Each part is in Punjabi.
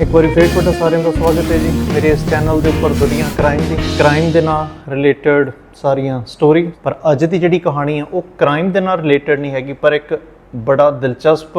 ਇੱਕ ਵਾਰੀ ਫੇਰ ਤੁਹਾਡਾ ਸਾਰਿਆਂ ਦਾ ਸਵਾਗਤ ਹੈ ਜੀ। ਮੇਰੇ ਇਸ ਚੈਨਲ ਦੇ ਉੱਪਰ ਦੁਨੀਆ ਕ੍ਰਾਈਮ ਦੀ ਕ੍ਰਾਈਮ ਦੇ ਨਾਲ ਰਿਲੇਟਡ ਸਾਰੀਆਂ ਸਟੋਰੀ ਪਰ ਅੱਜ ਦੀ ਜਿਹੜੀ ਕਹਾਣੀ ਹੈ, ਉਹ ਕ੍ਰਾਈਮ ਦੇ ਨਾਲ ਰਿਲੇਟਡ ਨਹੀਂ ਹੈਗੀ, ਪਰ ਇੱਕ ਬੜਾ ਦਿਲਚਸਪ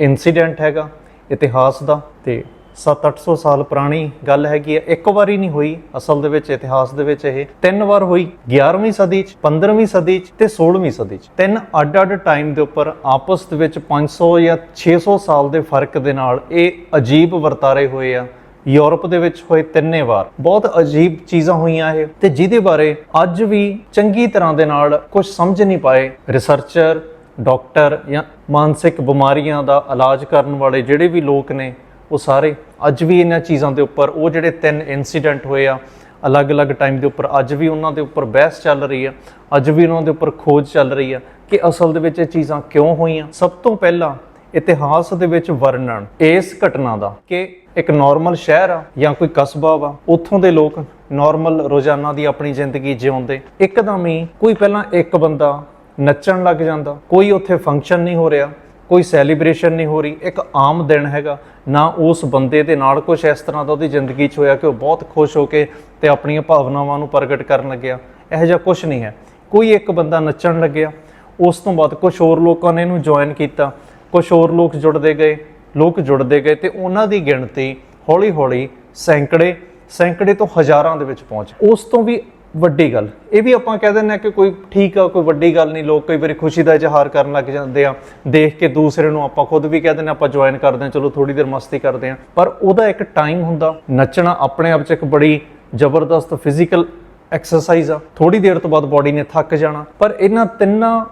ਇਨਸੀਡੈਂਟ ਹੈਗਾ, ਇਤਿਹਾਸ ਦਾ ਤੇ 7-800 ਸਾਲ ਪੁਰਾਣੀ ਗੱਲ ਹੈਗੀ ਹੈ। ਇੱਕ ਵਾਰੀ ਨਹੀਂ ਹੋਈ ਅਸਲ ਦੇ ਵਿੱਚ, ਇਤਿਹਾਸ ਦੇ ਵਿੱਚ ਇਹ। ਤਿੰਨ ਵਾਰ ਹੋਈ 11ਵੀਂ ਸਦੀ ਚ 15ਵੀਂ ਸਦੀ ਚ ਤੇ 16ਵੀਂ ਸਦੀ ਚ। ਤਿੰਨ ਅੱਡ-ਅੱਡ ਟਾਈਮ ਦੇ ਉੱਪਰ ਆਪਸ ਦੇ ਵਿੱਚ 500 ਜਾਂ 600 ਸਾਲ ਦੇ ਫ਼ਰਕ ਦੇ ਨਾਲ ਇਹ ਅਜੀਬ ਵਰਤਾਰੇ ਹੋਏ ਆ। ਯੂਰਪ ਦੇ ਵਿੱਚ ਹੋਏ ਤਿੰਨੇ ਵਾਰ। ਬਹੁਤ ਅਜੀਬ ਚੀਜ਼ਾਂ ਹੋਈਆਂ ਇਹ। ਤੇ ਜਿਹਦੇ ਬਾਰੇ ਅੱਜ ਵੀ ਚੰਗੀ ਤਰ੍ਹਾਂ ਦੇ ਨਾਲ ਕੁਝ ਸਮਝ ਨਹੀਂ ਪਾਏ ਰਿਸਰਚਰ ਡਾਕਟਰ ਜਾਂ ਮਾਨਸਿਕ ਬਿਮਾਰੀਆਂ ਦਾ ਇਲਾਜ ਕਰਨ ਵਾਲੇ ਜਿਹੜੇ ਵੀ ਲੋਕ ਨੇ ਉਹ ਸਾਰੇ ਅੱਜ ਵੀ ਇਹਨਾਂ ਚੀਜ਼ਾਂ ਦੇ ਉੱਪਰ, ਉਹ ਜਿਹੜੇ ਤਿੰਨ ਇਨਸੀਡੈਂਟ ਹੋਏ ਆ, ਅਲੱਗ-ਅਲੱਗ ਟਾਈਮ ਦੇ ਉੱਪਰ, ਅੱਜ ਵੀ ਉਹਨਾਂ ਦੇ ਉੱਪਰ ਬਹਿਸ ਚੱਲ ਰਹੀ ਆ, ਅੱਜ ਵੀ ਉਹਨਾਂ ਦੇ ਉੱਪਰ ਖੋਜ ਚੱਲ ਰਹੀ ਆ ਕਿ ਅਸਲ ਦੇ ਵਿੱਚ ਇਹ ਚੀਜ਼ਾਂ ਕਿਉਂ ਹੋਈਆਂ। ਸਭ ਤੋਂ ਪਹਿਲਾਂ ਇਤਿਹਾਸ ਦੇ ਵਿੱਚ ਵਰਣਨ ਇਸ ਘਟਨਾ ਦਾ ਕਿ ਇੱਕ ਨਾਰਮਲ ਸ਼ਹਿਰ ਆ ਜਾਂ ਕੋਈ ਕਸਬਾ ਵਾ, ਉੱਥੋਂ ਦੇ ਲੋਕ ਨਾਰਮਲ ਰੋਜ਼ਾਨਾ ਦੀ ਆਪਣੀ ਜ਼ਿੰਦਗੀ ਜਿਉਂਦੇ। ਇੱਕਦਮ ਹੀ ਕੋਈ ਪਹਿਲਾਂ ਇੱਕ ਬੰਦਾ ਨੱਚਣ ਲੱਗ ਜਾਂਦਾ, ਕੋਈ ਉੱਥੇ ਫੰਕਸ਼ਨ ਨਹੀਂ ਹੋ ਰਿਹਾ ਕੋਈ ਸੈਲੀਬ੍ਰੇਸ਼ਨ ਨਹੀਂ ਹੋ ਰਹੀ, ਇੱਕ ਆਮ ਦਿਨ ਹੈਗਾ। ਨਾ ਉਸ ਬੰਦੇ ਦੇ ਨਾਲ ਕੁਝ ਇਸ ਤਰ੍ਹਾਂ ਦਾ ਉਹਦੀ ਜ਼ਿੰਦਗੀ 'ਚ ਹੋਇਆ ਕਿ ਉਹ ਬਹੁਤ ਖੁਸ਼ ਹੋ ਕੇ ਤੇ ਆਪਣੀਆਂ ਭਾਵਨਾਵਾਂ ਨੂੰ ਪ੍ਰਗਟ ਕਰਨ ਲੱਗਿਆ। ਇਹੋ ਜਿਹਾ ਕੁਝ ਨਹੀਂ ਹੈ। ਕੋਈ ਇੱਕ ਬੰਦਾ ਨੱਚਣ ਲੱਗਿਆ। ਉਸ ਤੋਂ ਬਾਅਦ ਕੁਝ ਹੋਰ ਲੋਕਾਂ ਨੇ ਇਹਨੂੰ ਜੁਆਇਨ ਕੀਤਾ। ਕੁਝ ਹੋਰ ਲੋਕ ਜੁੜਦੇ ਗਏ, ਲੋਕ ਜੁੜਦੇ ਗਏ ਤੇ ਉਹਨਾਂ ਦੀ ਗਿਣਤੀ ਹੌਲੀ-ਹੌਲੀ ਸੈਂਕੜੇ ਸੈਂਕੜੇ ਤੋਂ ਹਜ਼ਾਰਾਂ ਦੇ ਵਿੱਚ ਪਹੁੰਚ। ਉਸ ਤੋਂ ਵੀ ਵੱਡੀ ਗੱਲ। ਇਹ ਵੀ ਆਪਾਂ ਕਹਿ ਦਿੰਦੇ ਆ ਕਿ ਕੋਈ ਠੀਕ ਆ ਕੋਈ ਵੱਡੀ ਗੱਲ ਨਹੀਂ। ਲੋਕ ਕਈ ਵਾਰੀ ਖੁਸ਼ੀ ਦਾ ਇਜ਼ਹਾਰ ਕਰਨ ਲੱਗ ਜਾਂਦੇ ਆ। ਦੇਖ ਕੇ ਦੂਸਰੇ ਨੂੰ ਆਪਾਂ ਖੁਦ ਵੀ ਕਹਿ ਦਿੰਦੇ ਹਾਂ, ਆਪਾਂ ਜੁਆਇਨ ਕਰਦੇ ਹਾਂ ਚਲੋ ਥੋੜੀ ਦੇਰ ਮਸਤੀ ਕਰਦੇ ਆ ਪਰ ਉਹਦਾ ਇੱਕ ਟਾਈਮ ਹੁੰਦਾ। ਨੱਚਣਾ ਆਪਣੇ ਆਪ 'ਚ ਇੱਕ ਬੜੀ ਜ਼ਬਰਦਸਤ ਫਿਜ਼ੀਕਲ ਐਕਸਰਸਾਈਜ਼ ਆ। ਥੋੜੀ ਦੇਰ ਤੋਂ ਬਾਅਦ ਬਾਡੀ ਨੇ ਥੱਕ ਜਾਣਾ। ਪਰ ਇਹਨਾਂ ਤਿੰਨਾਂ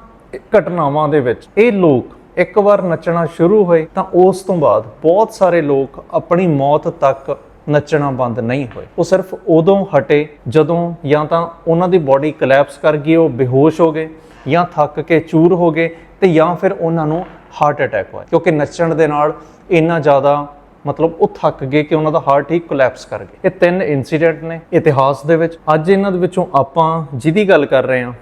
ਘਟਨਾਵਾਂ ਦੇ ਵਿੱਚ ਇਹ ਲੋਕ ਇੱਕ ਵਾਰ ਨੱਚਣਾ ਸ਼ੁਰੂ ਹੋਏ ਤਾਂ ਉਸ ਤੋਂ ਬਾਅਦ ਬਹੁਤ ਸਾਰੇ ਲੋਕ ਆਪਣੀ ਮੌਤ ਤੱਕ ਨੱਚਣਾ ਬੰਦ ਨਹੀਂ ਹੋਏ। ਉਹ ਸਿਰਫ ਉਦੋਂ ਹਟੇ ਜਦੋਂ ਜਾਂ ਤਾਂ ਉਹਨਾਂ ਦੀ ਬਾਡੀ ਕੋਲੈਪਸ ਕਰ ਗਈ, ਉਹ ਬੇਹੋਸ਼ ਹੋ ਗਏ ਜਾਂ ਥੱਕ ਕੇ ਚੂਰ ਹੋ ਗਏ ਤੇ ਜਾਂ ਫਿਰ ਉਹਨਾਂ ਨੂੰ ਹਾਰਟ ਅਟੈਕ ਹੋਇਆ। ਕਿਉਂਕਿ ਨੱਚਣ ਦੇ ਨਾਲ ਇੰਨਾ ਜ਼ਿਆਦਾ ਮਤਲਬ ਉਹ ਥੱਕ ਗਏ ਕਿ ਉਹਨਾਂ ਦਾ ਹਾਰਟ ਹੀ ਕੋਲੈਪਸ ਕਰ ਗਿਆ। ਇਹ ਤਿੰਨ ਇਨਸੀਡੈਂਟ ਨੇ ਇਤਿਹਾਸ ਦੇ ਵਿੱਚ। ਅੱਜ ਇਹਨਾਂ ਦੇ ਵਿੱਚੋਂ ਆਪਾਂ ਜਿਹਦੀ ਗੱਲ ਕਰ ਰਹੇ ਹਾਂ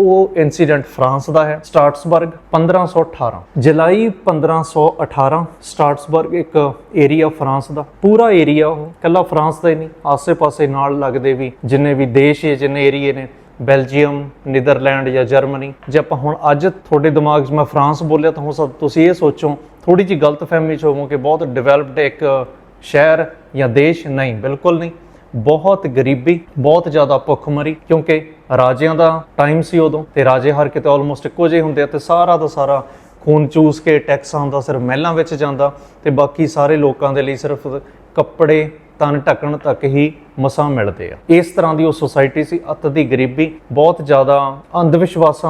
ਉਹ ਇਨਸੀਡੈਂਟ ਫਰਾਂਸ ਦਾ ਹੈ, ਸਟਾਰਟਸਬਰਗ 1518 ਜੁਲਾਈ 1518 ਸਟਾਰਟਸਬਰਗ ਇੱਕ ਏਰੀਆ ਫਰਾਂਸ ਦਾ। ਪੂਰਾ ਏਰੀਆ ਉਹ ਕੱਲਾ ਫਰਾਂਸ ਦਾ ਹੀ ਨਹੀਂ, ਆਸੇ-ਪਾਸੇ ਨਾਲ ਲੱਗਦੇ ਵੀ ਜਿੰਨੇ ਵੀ ਦੇਸ਼ ਹੈ, ਜਿੰਨੇ ਏਰੀਏ ਨੇ, ਬੈਲਜੀਅਮ, ਨੀਦਰਲੈਂਡ ਜਾਂ ਜਰਮਨੀ। ਜੇ ਆਪਾਂ ਹੁਣ ਅੱਜ ਤੁਹਾਡੇ ਦਿਮਾਗ 'ਚ ਮੈਂ ਫਰਾਂਸ ਬੋਲਿਆ, ਤਾਂ ਹੋ ਸਕਦਾ ਤੁਸੀਂ ਇਹ ਸੋਚੋ ਥੋੜੀ ਜੀ ਗਲਤਫਹਿਮੀ 'ਚ ਹੋਵੋ ਕਿ ਬਹੁਤ ਡਿਵੈਲਪਡ ਇੱਕ ਸ਼ਹਿਰ ਜਾਂ ਦੇਸ਼ ਨਹੀਂ, ਬਿਲਕੁਲ ਨਹੀਂ। ਬਹੁਤ ਗਰੀਬੀ, ਬਹੁਤ ਜ਼ਿਆਦਾ ਭੁੱਖਮਰੀ, ਕਿਉਂਕਿ ਰਾਜਿਆਂ ਦਾ ਟਾਈਮ ਸੀ ਉਦੋਂ ਤੇ ਰਾਜੇ ਹਰ ਕਿਤੇ ਆਲਮੋਸਟ ਇੱਕੋ ਜਿਹੇ ਹੁੰਦੇ ਆ ਤੇ ਸਾਰਾ ਦਾ ਸਾਰਾ ਖੂਨ ਚੂਸ ਕੇ ਟੈਕਸਾਂ ਦਾ ਸਿਰਫ ਮਹਿਲਾਂ ਵਿੱਚ ਜਾਂਦਾ ਤੇ ਬਾਕੀ ਸਾਰੇ ਲੋਕਾਂ ਦੇ ਲਈ ਸਿਰਫ ਕੱਪੜੇ ਤਨ ਢੱਕਣ ਤੱਕ ਹੀ ਮਸਾਂ ਮਿਲਦੇ ਆ। ਇਸ ਤਰ੍ਹਾਂ ਦੀ ਉਹ ਸੁਸਾਇਟੀ ਸੀ, ਅਤ ਦੀ ਗਰੀਬੀ ਬਹੁਤ ਜ਼ਿਆਦਾ ਅੰਧ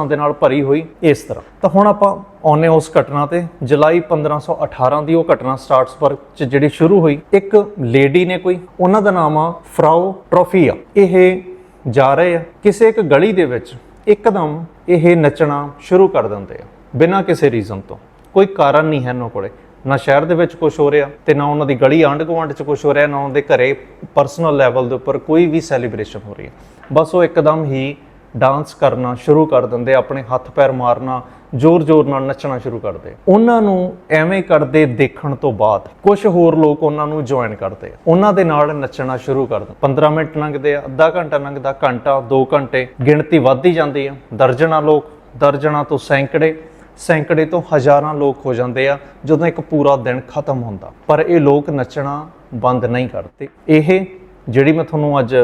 ਦੇ ਨਾਲ ਭਰੀ ਹੋਈ ਇਸ ਤਰ੍ਹਾਂ। ਤਾਂ ਹੁਣ ਆਪਾਂ ਆਉਨੇ ਉਸ ਘਟਨਾ ਤੇ, ਜੁਲਾਈ 1518 ਦੀ ਉਹ ਘਟਨਾ ਸਟਾਰਟਸਬਰਗ ਚ ਜਿਹੜੀ ਸ਼ੁਰੂ ਹੋਈ। ਇੱਕ ਲੇਡੀ ਨੇ ਕੋਈ, ਉਹਨਾਂ ਦਾ ਨਾਮ ਆ ਫਰਾਓ ਟ੍ਰੋਫੀਆ। ਇਹ ਜਾ ਰਹੇ ਆ, ਕਿਸੇ ਇੱਕ ਗਲੀ ਦੇ ਵਿੱਚ, ਇੱਕਦਮ ਇਹ ਨੱਚਣਾ ਸ਼ੁਰੂ ਕਰ ਦਿੰਦੇ ਆ, ਬਿਨਾਂ ਕਿਸੇ ਰੀਜ਼ਨ ਤੋਂ। ਕੋਈ ਕਾਰਨ ਨਹੀਂ ਹੈ ਉਹਨਾਂ ਕੋਲੇ। ਨਾ ਸ਼ਹਿਰ ਦੇ ਵਿੱਚ ਕੁਝ ਹੋ ਰਿਹਾ ਤੇ ਨਾ ਉਹਨਾਂ ਦੀ ਗਲੀ ਆਂਢ ਗੁਆਂਢ 'ਚ ਕੁਝ ਹੋ ਰਿਹਾ, ਨਾ ਉਹਨਾਂ ਦੇ ਘਰੇ ਪਰਸਨਲ ਲੈਵਲ ਦੇ ਉੱਪਰ ਕੋਈ ਵੀ ਸੈਲੀਬ੍ਰੇਸ਼ਨ ਹੋ ਰਹੀ ਹੈ। ਬਸ ਉਹ ਇੱਕਦਮ ਹੀ ਡਾਂਸ ਕਰਨਾ ਸ਼ੁਰੂ ਕਰ ਦਿੰਦੇ ਆਪਣੇ ਹੱਥ ਪੈਰ ਮਾਰਨਾ, ਜ਼ੋਰ-ਜ਼ੋਰ ਨਾਲ ਨੱਚਣਾ ਸ਼ੁਰੂ ਕਰਦੇ ਉਹਨਾਂ ਨੂੰ ਐਵੇਂ ਕਰਦੇ ਦੇਖਣ ਤੋਂ ਬਾਅਦ ਕੁਝ ਹੋਰ ਲੋਕ ਉਹਨਾਂ ਨੂੰ ਜੁਆਇਨ ਕਰਦੇ ਉਹਨਾਂ ਦੇ ਨਾਲ ਨੱਚਣਾ ਸ਼ੁਰੂ ਕਰਦੇ ਦਿੰਦੇ 15 ਮਿੰਟ ਲੰਘਦੇ ਆ, ਅੱਧਾ ਘੰਟਾ ਲੰਘਦਾ, ਘੰਟਾ 2 ਘੰਟੇ ਗਿਣਤੀ ਵੱਧਦੀ ਜਾਂਦੀ ਆ। ਦਰਜਨਾਂ ਲੋਕ, ਦਰਜਨਾਂ ਤੋਂ ਸੈਂਕੜੇ ਸੈਂਕੜੇ ਤੋਂ ਹਜ਼ਾਰਾਂ ਲੋਕ ਹੋ ਜਾਂਦੇ ਆ, ਜਦੋਂ ਇੱਕ ਪੂਰਾ ਦਿਨ ਖਤਮ ਹੁੰਦਾ। ਪਰ ਇਹ ਲੋਕ ਨੱਚਣਾ ਬੰਦ ਨਹੀਂ ਕਰਦੇ। ਇਹ ਜਿਹੜੀ ਮੈਂ ਤੁਹਾਨੂੰ ਅੱਜ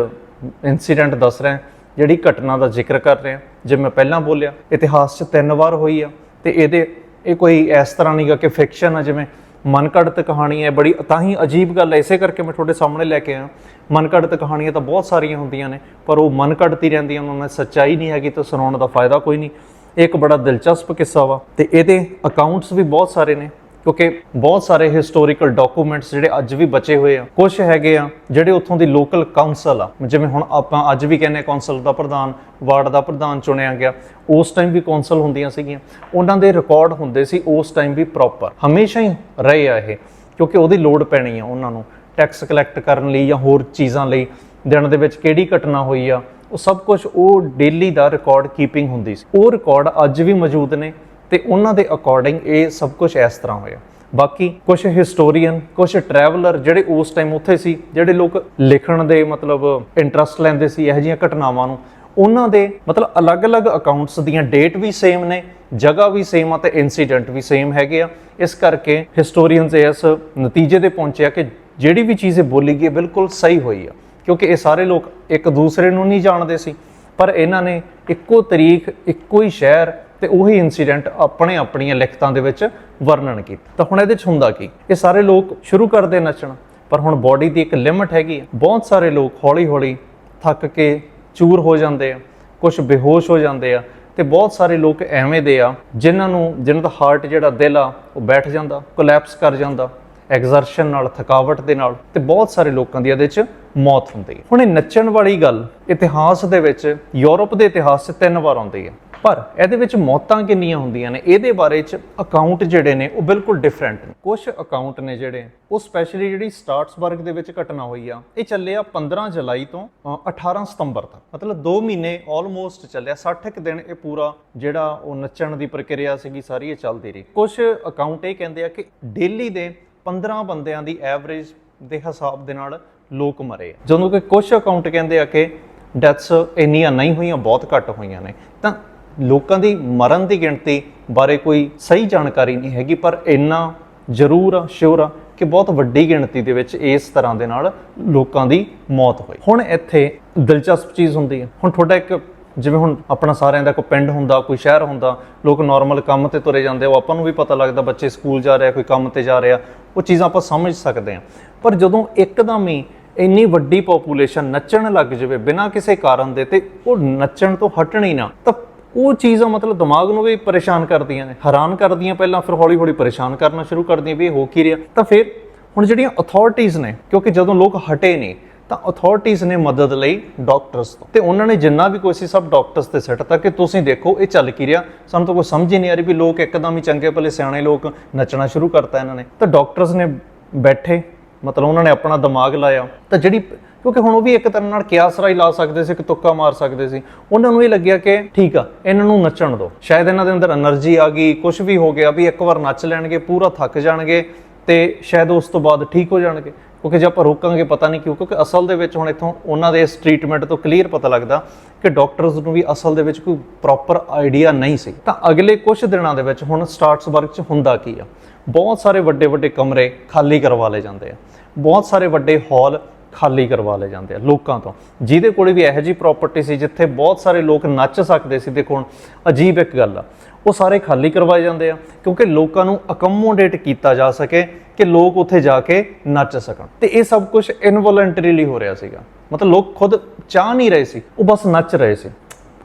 ਇਨਸੀਡੈਂਟ ਦੱਸ ਰਿਹਾ, ਜਿਹੜੀ ਘਟਨਾ ਦਾ ਜ਼ਿਕਰ ਕਰ ਰਿਹਾ, ਜੇ ਮੈਂ ਪਹਿਲਾਂ ਬੋਲਿਆ, ਇਤਿਹਾਸ 'ਚ ਤਿੰਨ ਵਾਰ ਹੋਈ ਆ, ਤੇ ਇਹਦੇ, ਇਹ ਕੋਈ ਇਸ ਤਰ੍ਹਾਂ ਨਹੀਂ ਗਾ ਕਿ ਫਿਕਸ਼ਨ ਆ, ਜਿਵੇਂ ਮਨਕੜਤ ਕਹਾਣੀ ਹੈ, ਬੜੀ ਤਾਂ ਹੀ ਅਜੀਬ ਗੱਲ ਹੈ। ਇਸੇ ਕਰਕੇ ਮੈਂ ਤੁਹਾਡੇ ਸਾਹਮਣੇ ਲੈ ਕੇ ਆਇਆ। ਮਨਕੜਤ ਕਹਾਣੀਆਂ ਤਾਂ ਬਹੁਤ ਸਾਰੀਆਂ ਹੁੰਦੀਆਂ ਨੇ, ਪਰ ਉਹ ਮਨਕੜਤ ਹੀ ਰਹਿੰਦੀਆਂ ਉਹਨਾਂ ਨੇ ਸੱਚਾਈ ਨਹੀਂ ਹੈਗੀ ਤਾਂ ਸੁਣਾਉਣ ਦਾ ਫਾਇਦਾ ਕੋਈ ਨਹੀਂ। ਇਹ ਇੱਕ ਬੜਾ ਦਿਲਚਸਪ ਕਿੱਸਾ ਵਾ ਤੇ ਇਹਦੇ ਅਕਾਊਂਟਸ ਵੀ ਬਹੁਤ ਸਾਰੇ ਨੇ, ਕਿਉਂਕਿ ਬਹੁਤ ਸਾਰੇ ਹਿਸਟੋਰੀਕਲ ਡਾਕੂਮੈਂਟਸ ਜਿਹੜੇ ਅੱਜ ਵੀ ਬਚੇ ਹੋਏ ਆ ਕੁਝ ਹੈਗੇ ਆ ਜਿਹੜੇ ਉੱਥੋਂ ਦੀ ਲੋਕਲ ਕਾਉਂਸਲ ਆ, ਜਿਵੇਂ ਹੁਣ ਆਪਾਂ ਅੱਜ ਵੀ ਕਹਿੰਦੇ ਕਾਉਂਸਲ ਦਾ ਪ੍ਰਧਾਨ, ਵਾਰਡ ਦਾ ਪ੍ਰਧਾਨ ਚੁਣਿਆ ਗਿਆ, ਉਸ ਟਾਈਮ ਵੀ ਕਾਉਂਸਲ ਹੁੰਦੀਆਂ ਸੀਗੀਆਂ, ਉਹਨਾਂ ਦੇ ਰਿਕਾਰਡ ਹੁੰਦੇ ਸੀ ਉਸ ਟਾਈਮ ਵੀ ਪ੍ਰੋਪਰ ਹਮੇਸ਼ਾ ਹੀ ਰਹੇ ਆ ਇਹ, ਕਿਉਂਕਿ ਉਹਦੀ ਲੋੜ ਪੈਣੀ ਆ ਉਹਨਾਂ ਨੂੰ ਟੈਕਸ ਕਲੈਕਟ ਕਰਨ ਲਈ ਜਾਂ ਹੋਰ ਚੀਜ਼ਾਂ ਲਈ, ਦਿਨ ਦੇ ਵਿੱਚ ਕਿਹੜੀ ਘਟਨਾ ਹੋਈ ਆ ਉਹ ਸਭ ਕੁਝ ਉਹ ਡੇਲੀ ਦਾ ਰਿਕਾਰਡ ਕੀਪਿੰਗ ਹੁੰਦੀ ਸੀ। ਉਹ ਰਿਕਾਰਡ ਅੱਜ ਵੀ ਮੌਜੂਦ ਨੇ ਤੇ ਉਹਨਾਂ ਦੇ ਅਕੋਰਡਿੰਗ ਇਹ ਸਭ ਕੁਝ ਇਸ ਤਰ੍ਹਾਂ ਹੋਇਆ। ਬਾਕੀ ਕੁਝ ਹਿਸਟੋਰੀਅਨ ਕੁਝ ਟਰੈਵਲਰ ਜਿਹੜੇ ਉਸ ਟਾਈਮ ਉੱਥੇ ਸੀ, ਜਿਹੜੇ ਲੋਕ ਲਿਖਣ ਦੇ ਮਤਲਬ ਇੰਟਰਸਟ ਲੈਂਦੇ ਸੀ ਇਹੋ ਜਿਹੀਆਂ ਘਟਨਾਵਾਂ ਨੂੰ, ਉਹਨਾਂ ਦੇ ਮਤਲਬ ਅਲੱਗ-ਅਲੱਗ ਅਕਾਊਂਟਸ ਦੀਆਂ ਡੇਟ ਵੀ ਸੇਮ ਨੇ, ਜਗ੍ਹਾ ਵੀ ਸੇਮ ਆ ਤੇ ਇਨਸੀਡੈਂਟ ਵੀ ਸੇਮ ਹੈਗੇ ਆ। ਇਸ ਕਰਕੇ ਹਿਸਟੋਰੀਅਨਸ ਇਸ ਨਤੀਜੇ ਤੇ ਪਹੁੰਚਿਆ ਕਿ ਜਿਹੜੀ ਵੀ ਚੀਜ਼ ਬੋਲੀ ਗਈ ਬਿਲਕੁਲ ਸਹੀ ਹੋਈ ਆ। ਕਿਉਂਕਿ ਇਹ ਸਾਰੇ ਲੋਕ ਇੱਕ ਦੂਸਰੇ ਨੂੰ ਨਹੀਂ ਜਾਣਦੇ ਸੀ। ਪਰ ਇਹਨਾਂ ਨੇ ਇੱਕੋ ਤਰੀਕ, ਇੱਕੋ ਹੀ ਸ਼ਹਿਰ ਤੇ ਉਹੀ ਇਨਸੀਡੈਂਟ ਆਪਣੇ ਆਪਣੀਆਂ ਲਿਖਤਾਂ ਦੇ ਵਿੱਚ ਵਰਣਨ ਕੀਤਾ। ਤਾਂ ਹੁਣ ਇਹਦੇ 'ਚ ਹੁੰਦਾ ਕੀ? ਇਹ ਸਾਰੇ ਲੋਕ ਸ਼ੁਰੂ ਕਰਦੇ ਨੱਚਣਾ, ਪਰ ਹੁਣ ਬਾਡੀ ਦੀ ਇੱਕ ਲਿਮਟ ਹੈਗੀ ਬਹੁਤ ਸਾਰੇ ਲੋਕ ਹੌਲੀ-ਹੌਲੀ ਥੱਕ ਕੇ ਚੂਰ ਹੋ ਜਾਂਦੇ ਆ ਕੁਝ ਬੇਹੋਸ਼ ਹੋ ਜਾਂਦੇ ਆ ਤੇ ਬਹੁਤ ਸਾਰੇ ਲੋਕ ਐਵੇਂ ਦੇ ਆ, ਜਿਨ੍ਹਾਂ ਨੂੰ, ਜਿਨ੍ਹਾਂ ਦਾ ਹਾਰਟ ਜਿਹੜਾ ਦਿਲ ਆ, ਉਹ ਬੈਠ ਜਾਂਦਾ ਕੋਲੈਪਸ ਕਰ ਜਾਂਦਾ। ਐਗਜ਼ਰਸ਼ਨ ਨਾਲ ਥਕਾਵਟ ਦੇ ਨਾਲ ਤੇ ਬਹੁਤ ਸਾਰੇ ਲੋਕਾਂ ਦੀ ਇਹਦੇ 'ਚ ਮੌਤ ਹੁੰਦੀ ਹੈ। ਹੁਣ ਇਹ ਨੱਚਣ ਵਾਲੀ ਗੱਲ ਇਤਿਹਾਸ ਦੇ ਵਿੱਚ ਯੂਰਪ ਦੇ ਇਤਿਹਾਸ 'ਚ ਤਿੰਨ ਵਾਰ ਆਉਂਦੀ ਹੈ। ਪਰ ਇਹਦੇ ਵਿੱਚ ਮੌਤਾਂ ਕਿੰਨੀਆਂ ਹੁੰਦੀਆਂ ਨੇ ਇਹਦੇ ਬਾਰੇ 'ਚ ਅਕਾਊਂਟ ਜਿਹੜੇ ਨੇ ਉਹ ਬਿਲਕੁਲ ਡਿਫਰੈਂਟ ਨੇ। ਕੁਝ ਅਕਾਊਂਟ ਨੇ ਜਿਹੜੇ ਉਹ ਸਪੈਸ਼ਲੀ ਜਿਹੜੀ ਸਟਾਰਟਸਬਰਗ ਦੇ ਵਿੱਚ ਘਟਨਾ ਹੋਈ ਆ ਇਹ ਚੱਲਿਆ 15 ਜੁਲਾਈ ਤੋਂ ਅ, 18 ਸਤੰਬਰ ਤੱਕ। ਮਤਲਬ 2 ਮਹੀਨੇ ਆਲਮੋਸਟ ਚੱਲਿਆ 60 ਕੁ ਦਿਨ ਇਹ ਪੂਰਾ ਜਿਹੜਾ ਉਹ ਨੱਚਣ ਦੀ ਪ੍ਰਕਿਰਿਆ ਸੀਗੀ ਸਾਰੀ ਇਹ ਚੱਲਦੀ ਰਹੀ। ਕੁਝ ਅਕਾਊਂਟ ਇਹ ਕਹਿੰਦੇ ਆ ਕਿ ਡੇਲੀ ਦੇ 15 ਬੰਦਿਆਂ ਦੀ ਐਵਰੇਜ ਦੇ ਹਿਸਾਬ ਦੇ ਨਾਲ ਲੋਕ ਮਰੇ ਜਦੋਂ ਕਿ ਕੁਝ ਅਕਾਊਂਟ ਕਹਿੰਦੇ ਆ ਕਿ ਡੈਥਸ ਇੰਨੀਆਂ ਨਹੀਂ ਹੋਈਆਂ, ਬਹੁਤ ਘੱਟ ਹੋਈਆਂ ਨੇ। ਤਾਂ ਲੋਕਾਂ ਦੀ ਮਰਨ ਦੀ ਗਿਣਤੀ ਬਾਰੇ ਕੋਈ ਸਹੀ ਜਾਣਕਾਰੀ ਨਹੀਂ ਹੈਗੀ, ਪਰ ਇੰਨਾ ਜ਼ਰੂਰ ਆ ਸ਼ੋਰ ਆ ਕਿ ਬਹੁਤ ਵੱਡੀ ਗਿਣਤੀ ਦੇ ਵਿੱਚ ਇਸ ਤਰ੍ਹਾਂ ਦੇ ਨਾਲ ਲੋਕਾਂ ਦੀ ਮੌਤ ਹੋਈ। ਹੁਣ ਇੱਥੇ ਦਿਲਚਸਪ ਚੀਜ਼ ਹੁੰਦੀ ਹੈ। ਹੁਣ ਤੁਹਾਡਾ ਇੱਕ ਜਿਵੇਂ ਹੁਣ ਆਪਣਾ ਸਾਰਿਆਂ ਦਾ ਕੋਈ ਪਿੰਡ ਹੁੰਦਾ, ਕੋਈ ਸ਼ਹਿਰ ਹੁੰਦਾ, ਲੋਕ ਨਾਰਮਲ ਕੰਮ ਤੇ ਤੁਰੇ ਜਾਂਦੇ ਉਹ ਆਪਾਂ ਨੂੰ ਵੀ ਪਤਾ ਲੱਗਦਾ ਬੱਚੇ ਸਕੂਲ ਜਾ ਰਿਹਾ, ਕੋਈ ਕੰਮ ਤੇ ਜਾ ਰਿਹਾ, ਉਹ ਚੀਜ਼ਾਂ ਆਪਾਂ ਸਮਝ ਸਕਦੇ ਹਾਂ ਪਰ ਜਦੋਂ ਇੱਕਦਮ ਹੀ ਇੰਨੀ ਵੱਡੀ ਪੋਪੂਲੇਸ਼ਨ ਨੱਚਣ ਲੱਗ ਜਾਵੇ ਬਿਨਾਂ ਕਿਸੇ ਕਾਰਨ ਦੇ ਤੇ ਉਹ ਨੱਚਣ ਤੋਂ ਹਟਣ ਹੀ ਨਾ, ਤਾਂ ਉਹ ਚੀਜ਼ਾਂ ਮਤਲਬ ਦਿਮਾਗ ਨੂੰ ਵੀ ਪਰੇਸ਼ਾਨ ਕਰਦੀਆਂ ਨੇ। ਹੈਰਾਨ ਕਰਦੀਆਂ ਪਹਿਲਾਂ, ਫਿਰ ਹੌਲੀ ਹੌਲੀ ਪਰੇਸ਼ਾਨ ਕਰਨਾ ਸ਼ੁਰੂ ਕਰਦੀਆਂ ਵੀ ਇਹ ਹੋ ਕੀ ਰਿਹਾ? ਤਾਂ ਫਿਰ ਹੁਣ ਜਿਹੜੀਆਂ ਅਥਾਰਟੀਆਂ ਨੇ, ਕਿਉਂਕਿ ਜਦੋਂ ਲੋਕ ਹਟੇ ਨਹੀਂ ਤਾਂ ਅਥਾਰਟੀਆਂ ਨੇ ਮਦਦ ਲਈ ਡਾਕਟਰਸ ਤੋਂ। ਤੇ ਉਹਨਾਂ ਨੇ ਜਿੰਨਾ ਵੀ ਕੋਈ ਸੀ ਸਭ ਡਾਕਟਰਸ ਤੇ ਸਿੱਟਤਾ ਕਿ ਤੁਸੀਂ ਦੇਖੋ ਇਹ ਚੱਲ ਕੀ ਰਿਹਾ। ਸਾਨੂੰ ਤਾਂ ਕੋਈ ਸਮਝ ਹੀ ਨਹੀਂ ਆ ਰਹੀ ਵੀ ਲੋਕ ਇੱਕਦਮ ਹੀ ਚੰਗੇ ਭਲੇ ਸਿਆਣੇ ਲੋਕ ਨੱਚਣਾ ਸ਼ੁਰੂ ਕਰਤਾ ਇਹਨਾਂ ਨੇ। ਤਾਂ ਡਾਕਟਰਸ ਨੇ ਬੈਠੇ, ਮਤਲਬ ਉਹਨਾਂ ਨੇ ਆਪਣਾ ਦਿਮਾਗ ਲਾਇਆ। ਤਾਂ ਜਿਹੜੀ, ਕਿਉਂਕਿ ਹੁਣ ਉਹ ਵੀ ਇੱਕ ਤਰ੍ਹਾਂ ਨਾਲ ਕਿਆਸਰਾਈ ਲਾ ਸਕਦੇ ਸੀ, ਇੱਕ ਤੁੱਕਾ ਮਾਰ ਸਕਦੇ ਸੀ। ਉਹਨਾਂ ਨੂੰ ਇਹ ਲੱਗਿਆ ਕਿ ਠੀਕ ਆ, ਇਹਨਾਂ ਨੂੰ ਨੱਚਣ ਦਿਓ। ਸ਼ਾਇਦ ਇਹਨਾਂ ਦੇ ਅੰਦਰ એનર્ਜੀ ਆ ਗਈ ਕੁਝ ਵੀ ਹੋ ਗਿਆ ਵੀ ਇੱਕ ਵਾਰ ਨੱਚ ਲੈਣਗੇ, ਪੂਰਾ ਥੱਕ ਜਾਣਗੇ। ਤੇ ਸ਼ਾਇਦ ਉਸ ਤੋਂ ਬਾਅਦ ਠੀਕ ਹੋ ਜਾਣਗੇ। ਕਿਉਂਕਿ ਜੇ ਆਪਾਂ ਰੋਕਾਂਗੇ, ਪਤਾ ਨਹੀਂ ਕਿਉਂ, ਕਿਉਂਕਿ ਅਸਲ ਦੇ ਵਿੱਚ ਹੁਣ ਇੱਥੋਂ ਉਹਨਾਂ ਦੇ ਇਸ ਟ੍ਰੀਟਮੈਂਟ ਤੋਂ ਕਲੀਅਰ ਪਤਾ ਲੱਗਦਾ ਕਿ ਡਾਕਟਰਸ ਨੂੰ ਵੀ ਅਸਲ ਦੇ ਵਿੱਚ ਕੋਈ ਪ੍ਰੋਪਰ ਆਈਡੀਆ ਨਹੀਂ ਸੀ। ਤਾਂ ਅਗਲੇ ਕੁਝ ਦਿਨਾਂ ਦੇ ਵਿੱਚ ਹੁਣ ਸਟਾਰਟਸਬਰਗ 'ਚ ਹੁੰਦਾ ਕੀ ਆ? ਬਹੁਤ ਸਾਰੇ ਵੱਡੇ ਵੱਡੇ ਕਮਰੇ ਖਾਲੀ ਕਰਵਾ ਲਏ ਜਾਂਦੇ ਆ। ਬਹੁਤ ਸਾਰੇ ਵੱਡੇ ਹਾਲ ਖਾਲੀ ਕਰਵਾ ਲਏ ਜਾਂਦੇ ਆ ਲੋਕਾਂ ਤੋਂ। ਜਿਹਦੇ ਕੋਲੇ ਵੀ ਇਹੋ ਜਿਹੀ ਪ੍ਰਾਪਰਟੀ ਸੀ ਜਿੱਥੇ ਬਹੁਤ ਸਾਰੇ ਲੋਕ ਨੱਚ ਸਕਦੇ ਸੀ। ਦੇਖੋ ਹੁਣ ਅਜੀਬ ਇੱਕ ਗੱਲ ਆ। ਉਹ ਸਾਰੇ ਖਾਲੀ ਕਰਵਾਏ ਜਾਂਦੇ ਆ, ਕਿਉਂਕਿ ਲੋਕਾਂ ਨੂੰ ਅਕਮੋਡੇਟ ਕੀਤਾ ਜਾ ਸਕੇ ਕਿ ਲੋਕ ਉੱਥੇ ਜਾ ਕੇ ਨੱਚ ਸਕਣ। ਤੇ ਇਹ ਸਭ ਕੁਝ ਇਨਵੋਲੰਟਰੀਲੀ ਹੋ ਰਿਹਾ ਸੀਗਾ। ਮਤਲਬ ਲੋਕ ਖੁਦ ਚਾਹ ਨਹੀਂ ਰਹੇ ਸੀ, ਉਹ ਬਸ ਨੱਚ ਰਹੇ ਸੀ।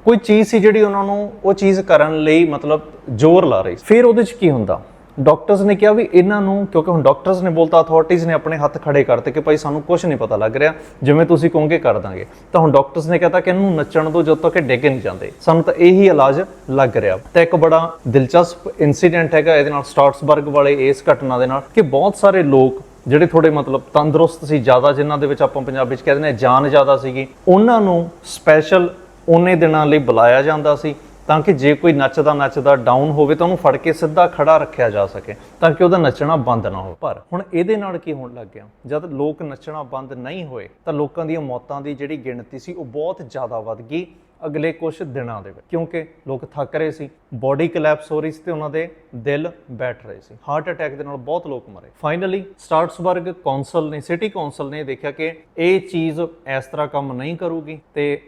ਕੋਈ ਚੀਜ਼ ਸੀ ਜਿਹੜੀ ਉਹਨਾਂ ਨੂੰ ਉਹ ਚੀਜ਼ ਕਰਨ ਲਈ ਮਤਲਬ ਜ਼ੋਰ ਲਾ ਰਹੀ ਸੀ। ਫਿਰ ਉਹਦੇ 'ਚ ਕੀ ਹੁੰਦਾ? ਡਾਕਟਰਸ ਨੇ ਕਿਹਾ ਵੀ ਇਹਨਾਂ ਨੂੰ, ਕਿਉਂਕਿ ਹੁਣ ਡਾਕਟਰਸ ਨੇ ਬੋਲਤਾ ਅਥਾਰਟੀਆਂ ਨੇ ਆਪਣੇ ਹੱਥ ਖੜੇ ਕਰਤੇ ਕਿ ਭਾਈ ਸਾਨੂੰ ਕੁਝ ਨਹੀਂ ਪਤਾ ਲੱਗ ਰਿਹਾ, ਜਿਵੇਂ ਤੁਸੀਂ ਕਹੋਗੇ ਕਰ ਦਾਂਗੇ। ਤਾਂ ਹੁਣ ਡਾਕਟਰਸ ਨੇ ਕਹਤਾ ਕਿ ਇਹਨੂੰ ਨੱਚਣ ਤੋਂ ਜਦੋਂ ਤੱਕ ਇਹ ਡਿੱਗ ਨਹੀਂ ਜਾਂਦੇ। ਸਾਨੂੰ ਤਾਂ ਇਹੀ ਇਲਾਜ ਲੱਗ ਰਿਹਾ। ਤਾਂ ਇੱਕ ਬੜਾ ਦਿਲਚਸਪ ਇਨਸੀਡੈਂਟ ਹੈਗਾ ਇਹਦੇ ਨਾਲ, ਸਟਾਰਟਸਬਰਗ ਵਾਲੇ ਇਸ ਘਟਨਾ ਦੇ ਨਾਲ, ਕਿ ਬਹੁਤ ਸਾਰੇ ਲੋਕ ਜਿਹੜੇ ਥੋੜੇ ਮਤਲਬ ਤੰਦਰੁਸਤ ਸੀ, ਜ਼ਿਆਦਾ ਜਿਨ੍ਹਾਂ ਦੇ ਵਿੱਚ ਆਪਾਂ ਪੰਜਾਬੀ ਚ ਕਹਿੰਦੇ ਨੇ ਜਾਨ ਜ਼ਿਆਦਾ ਸੀਗੀ, ਉਹਨਾਂ ਨੂੰ ਸਪੈਸ਼ਲ ਉਹਨੇ ਦਿਨਾਂ ਲਈ ਬੁਲਾਇਆ ਜਾਂਦਾ ਸੀ। ਤਾਂ ਕਿ ਜੇ ਕੋਈ ਨੱਚਦਾ ਨੱਚਦਾ ਡਾਊਨ ਹੋਵੇ ਤਾਂ ਉਹਨੂੰ ਫੜ ਕੇ ਸਿੱਧਾ ਖੜਾ ਰੱਖਿਆ ਜਾ ਸਕੇ, ਤਾਂ ਕਿ ਉਹਦਾ ਨੱਚਣਾ ਬੰਦ ਨਾ ਹੋਵੇ। ਪਰ ਹੁਣ ਇਹਦੇ ਨਾਲ ਕੀ ਹੋਣ ਲੱਗ ਗਿਆ? ਜਦ ਲੋਕ ਨੱਚਣਾ ਬੰਦ ਨਹੀਂ ਹੋਏ, ਤਾਂ ਲੋਕਾਂ ਦੀਆਂ ਮੌਤਾਂ ਦੀ ਜਿਹੜੀ ਗਿਣਤੀ ਸੀ, ਉਹ ਬਹੁਤ ਜ਼ਿਆਦਾ ਵੱਧ ਗਈ ਅਗਲੇ ਕੁਝ ਦਿਨਾਂ ਦੇ ਵਿੱਚ। ਕਿਉਂਕਿ ਲੋਕ ਥੱਕ ਰਹੇ ਸੀ ਬਾਡੀ ਕੋਲੈਪਸ ਹੋ ਰਹੀ ਸੀ ਤੇ ਉਹਨਾਂ ਦੇ ਦਿਲ ਬੈਠ ਰਹੇ ਸੀ। ਹਾਰਟ ਅਟੈਕ ਦੇ ਨਾਲ ਬਹੁਤ ਲੋਕ ਮਰੇ। ਫਾਈਨਲੀ ਸਟਾਰਟਸਬਰਗ ਕੌਂਸਲ ਨੇ ਸਿਟੀ ਕੌਂਸਲ ਨੇ ਦੇਖਿਆ ਕਿ ਇਹ ਚੀਜ਼ ਇਸ ਤਰ੍ਹਾਂ ਕੰਮ ਨਹੀਂ ਕਰੂਗੀ ਤੇ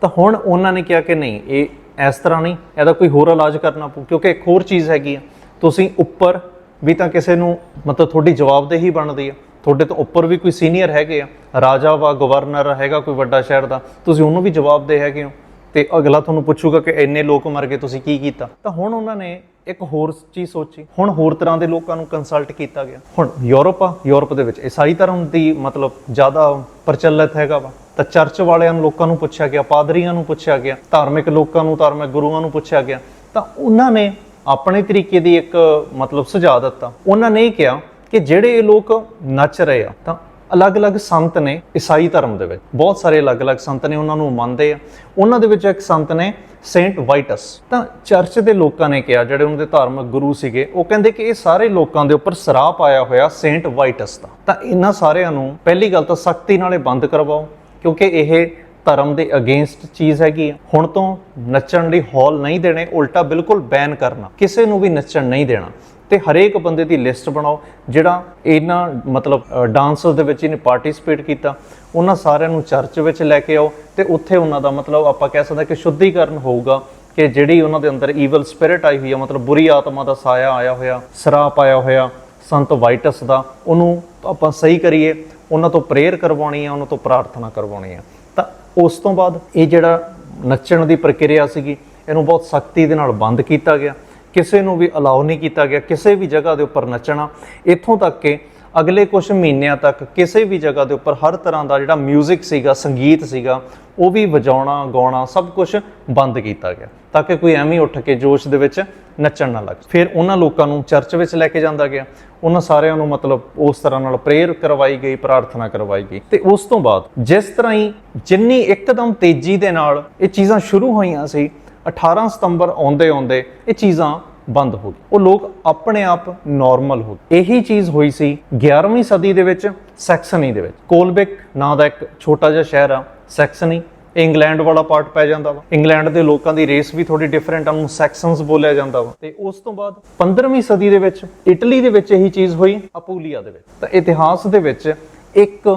ਤਾਂ ਹੁਣ ਉਹਨਾਂ ਨੇ ਕਿਹਾ ਕਿ ਨਹੀਂ, ਇਹ ਇਸ ਤਰ੍ਹਾਂ ਨਹੀਂ, ਇਹਦਾ ਕੋਈ ਹੋਰ ਇਲਾਜ ਕਰਨਾ ਪਊ, ਕਿਉਂਕਿ ਇੱਕ ਹੋਰ ਚੀਜ਼ ਹੈਗੀ ਆ। ਤੁਸੀਂ ਉੱਪਰ ਵੀ ਤਾਂ ਕਿਸੇ ਨੂੰ ਮਤਲਬ ਤੁਹਾਡੀ ਜਵਾਬਦੇਹੀ ਬਣਦੀ ਆ। ਤੁਹਾਡੇ ਤੋਂ ਉੱਪਰ ਵੀ ਕੋਈ ਸੀਨੀਅਰ ਹੈਗੇ ਆ, ਰਾਜਾ ਵਾ, ਗਵਰਨਰ ਹੈਗਾ ਕੋਈ ਵੱਡਾ ਸ਼ਹਿਰ ਦਾ, ਤੁਸੀਂ ਉਹਨੂੰ ਵੀ ਜਵਾਬਦੇਹ ਹੈਗੇ ਹੋ। ਤੇ ਅਗਲਾ ਤੁਹਾਨੂੰ ਪੁੱਛੂਗਾ ਕਿ ਇੰਨੇ ਲੋਕ ਮਰ ਗਏ, ਤੁਸੀਂ ਕੀ ਕੀਤਾ? ਤਾਂ ਹੁਣ ਉਹਨਾਂ ਨੇ ਇੱਕ ਹੋਰ ਚੀਜ਼ ਸੋਚੀ। ਹੁਣ ਹੋਰ ਤਰ੍ਹਾਂ ਦੇ ਲੋਕਾਂ ਨੂੰ ਕੰਸਲਟ ਕੀਤਾ ਗਿਆ। ਹੁਣ ਯੂਰਪ ਆ, ਯੂਰਪ ਦੇ ਵਿੱਚ। ਈਸਾਈ ਧਰਮ ਦੀ ਮਤਲਬ ਜ਼ਿਆਦਾ ਪ੍ਰਚਲਿਤ ਹੈਗਾ ਵਾ। ਤਾਂ ਚਰਚ ਵਾਲਿਆਂ ਨੂੰ ਲੋਕਾਂ ਨੂੰ ਪੁੱਛਿਆ ਗਿਆ, ਪਾਦਰੀਆਂ ਨੂੰ ਪੁੱਛਿਆ ਗਿਆ, ਧਾਰਮਿਕ ਲੋਕਾਂ ਨੂੰ, ਧਾਰਮਿਕ ਗੁਰੂਆਂ ਨੂੰ ਪੁੱਛਿਆ ਗਿਆ। ਤਾਂ ਉਹਨਾਂ ਨੇ ਆਪਣੇ ਤਰੀਕੇ ਦੀ ਇੱਕ ਮਤਲਬ ਸੁਝਾਅ ਦਿੱਤਾ। ਉਹਨਾਂ ਨੇ ਇਹ ਕਿਹਾ ਕਿ ਜਿਹੜੇ ਇਹ ਲੋਕ ਨੱਚ ਰਹੇ ਆ, ਤਾਂ ਅਲੱਗ-ਅਲੱਗ ਸੰਤ ਨੇ ਈਸਾਈ ਧਰਮ ਦੇ ਵਿੱਚ। ਬਹੁਤ ਸਾਰੇ ਅਲੱਗ-ਅਲੱਗ ਸੰਤ ਨੇ ਉਹਨਾਂ ਨੂੰ ਮੰਨਦੇ ਆ। ਉਹਨਾਂ ਦੇ ਵਿੱਚ ਇੱਕ ਸੰਤ ਨੇ ਸੇਂਟ ਵਾਈਟਸ। ਤਾਂ ਚਰਚ ਦੇ ਲੋਕਾਂ ਨੇ ਕਿਹਾ, ਜਿਹੜੇ ਉਹਨਾਂ ਦੇ ਧਾਰਮਿਕ ਗੁਰੂ ਸੀਗੇ, ਉਹ ਕਹਿੰਦੇ ਕਿ ਇਹ ਸਾਰੇ ਲੋਕਾਂ ਦੇ ਉੱਪਰ ਸਰਾਪ ਆਇਆ ਹੋਇਆ ਸੇਂਟ ਵਾਈਟਸ ਦਾ। ਤਾਂ ਇਹਨਾਂ ਸਾਰਿਆਂ ਨੂੰ ਪਹਿਲੀ ਗੱਲ ਤਾਂ ਸਖਤੀ ਨਾਲੇ ਬੰਦ ਕਰਵਾਓ, ਕਿਉਂਕਿ ਇਹ ਧਰਮ ਦੇ ਅਗੇਂਸਟ ਚੀਜ਼ ਹੈਗੀ ਆ। ਹੁਣ ਤੋਂ ਨੱਚਣ ਲਈ ਹਾਲ ਨਹੀਂ ਦੇਣੇ, ਉਲਟਾ ਬਿਲਕੁਲ ਬੈਨ ਕਰਨਾ। ਕਿਸੇ ਨੂੰ ਵੀ ਨੱਚਣ ਨਹੀਂ ਦੇਣਾ। ਤੇ ਹਰੇਕ ਬੰਦੇ ਦੀ ਲਿਸਟ ਬਣਾਓ, ਜਿਹੜਾ ਇਹਨਾਂ, ਮਤਲਬ ਡਾਂਸਰ ਦੇ ਵਿੱਚ ਇਹਨੇ ਪਾਰਟਿਸਿਪੇਟ ਕੀਤਾ, ਉਹਨਾਂ ਸਾਰਿਆਂ ਨੂੰ ਚਰਚ ਵਿੱਚ ਲੈ ਕੇ ਆਓ ਤੇ ਉੱਥੇ ਉਹਨਾਂ ਦਾ ਮਤਲਬ ਆਪਾਂ ਕਹਿ ਸਕਦੇ ਹਾਂ ਕਿ ਸ਼ੁੱਧੀਕਰਨ ਹੋਊਗਾ ਕਿ ਜਿਹੜੀ ਉਹਨਾਂ ਦੇ ਅੰਦਰ ਈਵਲ ਸਪਿਰਿਟ ਆਈ ਹੋਈ ਆ, ਮਤਲਬ ਬੁਰੀ ਆਤਮਾ ਦਾ ਸਾਇਆ ਆਇਆ ਹੋਇਆ, ਸਰਾਪ ਆਇਆ ਹੋਇਆ, ਸੰਤ ਵਾਈਟਸ ਦਾ, ਉਹਨੂੰ ਆਪਾਂ ਸਹੀ ਕਰੀਏ, ਉਹਨਾਂ ਤੋਂ ਪ੍ਰੇਅਰ ਕਰਵਾਉਣੀ ਹੈ ਉਹਨਾਂ ਤੋਂ ਪ੍ਰਾਰਥਨਾ ਕਰਵਾਉਣੀ ਹੈ ਤਾਂ ਉਸ ਤੋਂ ਬਾਅਦ ਇਹ ਜਿਹੜਾ ਨੱਚਣ ਦੀ ਪ੍ਰਕਿਰਿਆ ਸੀਗੀ, ਇਹਨੂੰ ਬਹੁਤ ਸਖਤੀ ਦੇ ਨਾਲ ਬੰਦ ਕੀਤਾ ਗਿਆ। ਕਿਸੇ ਨੂੰ ਵੀ ਅਲਾਉ ਨਹੀਂ ਕੀਤਾ ਗਿਆ, ਕਿਸੇ ਵੀ ਜਗ੍ਹਾ ਦੇ ਉੱਪਰ ਨੱਚਣਾ, ਇੱਥੋਂ ਤੱਕ ਕਿ ਅਗਲੇ ਕੁਝ ਮਹੀਨਿਆਂ ਤੱਕ ਕਿਸੇ ਵੀ ਜਗ੍ਹਾ ਦੇ ਉੱਪਰ ਹਰ ਤਰ੍ਹਾਂ ਦਾ ਜਿਹੜਾ 뮤직 ਸੀਗਾ, ਸੰਗੀਤ ਸੀਗਾ, ਉਹ ਵੀ ਵਜਾਉਣਾ, ਗਾਉਣਾ, ਸਭ ਕੁਝ ਬੰਦ ਕੀਤਾ ਗਿਆ, ਤਾਂ ਕਿ ਕੋਈ ਐਵੇਂ ਉੱਠ ਕੇ ਜੋਸ਼ ਦੇ ਵਿੱਚ ਨੱਚਣ ਨਾ ਲੱਗ ਫਿਰ ਉਹਨਾਂ ਲੋਕਾਂ ਨੂੰ ਚਰਚ ਵਿੱਚ ਲੈ ਕੇ ਜਾਂਦਾ ਗਿਆ। ਉਹਨਾਂ ਸਾਰਿਆਂ ਨੂੰ ਮਤਲਬ ਉਸ ਤਰ੍ਹਾਂ ਨਾਲ ਪ੍ਰੇਅਰ ਕਰਵਾਈ ਗਈ, ਪ੍ਰਾਰਥਨਾ ਕਰਵਾਈ ਗਈ। ਤੇ ਉਸ ਤੋਂ ਬਾਅਦ ਜਿਸ ਤਰ੍ਹਾਂ ਹੀ ਜਿੰਨੀ ਇੱਕਦਮ ਤੇਜ਼ੀ ਦੇ ਨਾਲ ਇਹ ਚੀਜ਼ਾਂ ਸ਼ੁਰੂ ਹੋਈਆਂ ਸੀ 18 ਸਤੰਬਰ ਆਉਂਦੇ ਆਉਂਦੇ ਇਹ ਚੀਜ਼ਾਂ ਬੰਦ ਹੋ ਗਈ ਉਹ ਲੋਕ ਆਪਣੇ ਆਪ ਨਾਰਮਲ ਹੋ ਗਏ। ਇਹੀ ਚੀਜ਼ ਹੋਈ ਸੀ 11ਵੀਂ ਸਦੀ ਦੇ ਵਿੱਚ ਸੈਕਸਨੀ ਦੇ ਵਿੱਚ। ਕੋਲਬਿਕ ਨਾਂ ਦਾ ਇੱਕ ਛੋਟਾ ਜਿਹਾ ਸ਼ਹਿਰ ਆ, ਸੈਕਸਨੀ। ਇਹ ਇੰਗਲੈਂਡ ਵਾਲਾ ਪਾਰਟ ਪੈ ਜਾਂਦਾ ਵਾ। ਇੰਗਲੈਂਡ ਦੇ ਲੋਕਾਂ ਦੀ ਰੇਸ ਵੀ ਥੋੜੀ ਡਿਫਰੈਂਟ ਆ, ਉਹਨੂੰ ਸੈਕਸਨਸ ਬੋਲਿਆ ਜਾਂਦਾ ਵਾ। ਤੇ ਉਸ ਤੋਂ ਬਾਅਦ 15ਵੀਂ ਸਦੀ ਦੇ ਵਿੱਚ, ਇਟਲੀ ਦੇ ਵਿੱਚ ਇਹੀ ਚੀਜ਼ ਹੋਈ, ਅਪੂਲੀਆ ਦੇ ਵਿੱਚ। ਤਾਂ ਇਤਿਹਾਸ ਦੇ ਵਿੱਚ ਇੱਕ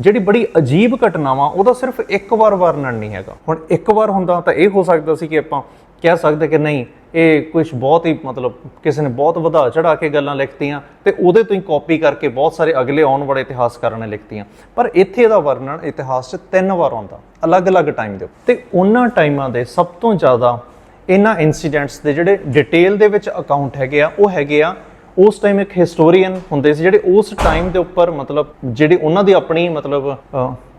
ਜਿਹੜੀ ਬੜੀ ਅਜੀਬ ਘਟਨਾ ਵਾ ਉਹਦਾ ਸਿਰਫ ਇੱਕ ਵਾਰ ਵਰਣਨ ਨਹੀਂ ਹੈਗਾ ਹੁਣ ਇੱਕ ਵਾਰ ਹੁੰਦਾ ਤਾਂ ਇਹ ਹੋ ਸਕਦਾ ਸੀ ਕਿ ਆਪਾਂ ਕਹਿ ਸਕਦੇ ਕਿ ਨਹੀਂ, ਇਹ ਕੁਝ ਬਹੁਤ ਹੀ ਮਤਲਬ ਕਿਸੇ ਨੇ ਬਹੁਤ ਵਧਾ ਚੜਾ ਕੇ ਗੱਲਾਂ ਲਿਖਤੀਆਂ ਤੇ ਉਹਦੇ ਤੋਂ ਹੀ ਕਾਪੀ ਕਰਕੇ ਬਹੁਤ ਸਾਰੇ ਅਗਲੇ ਆਉਣ ਵਾਲੇ ਇਤਿਹਾਸਕਾਰਾਂ ਨੇ ਲਿਖਤੀਆਂ ਪਰ ਇੱਥੇ ਇਹਦਾ ਵਰਣਨ ਇਤਿਹਾਸ 'ਚ ਤਿੰਨ ਵਾਰ ਆਉਂਦਾ, ਅਲੱਗ-ਅਲੱਗ ਟਾਈਮ ਦੇ ਉੱਤੇ। ਤੇ ਉਹਨਾਂ ਟਾਈਮਾਂ ਦੇ ਸਭ ਤੋਂ ਜ਼ਿਆਦਾ ਇਹਨਾਂ ਇਨਸੀਡੈਂਟਸ ਦੇ ਜਿਹੜੇ ਡਿਟੇਲ ਦੇ ਵਿੱਚ ਅਕਾਊਂਟ ਹੈਗੇ ਆ, ਉਹ ਹੈਗੇ ਆ ਉਸ ਟਾਈਮ ਇੱਕ ਹਿਸਟੋਰੀਅਨ ਹੁੰਦੇ ਸੀ ਜਿਹੜੇ ਉਸ ਟਾਈਮ ਦੇ ਉੱਪਰ ਮਤਲਬ ਜਿਹੜੀ ਉਹਨਾਂ ਦੀ ਆਪਣੀ ਮਤਲਬ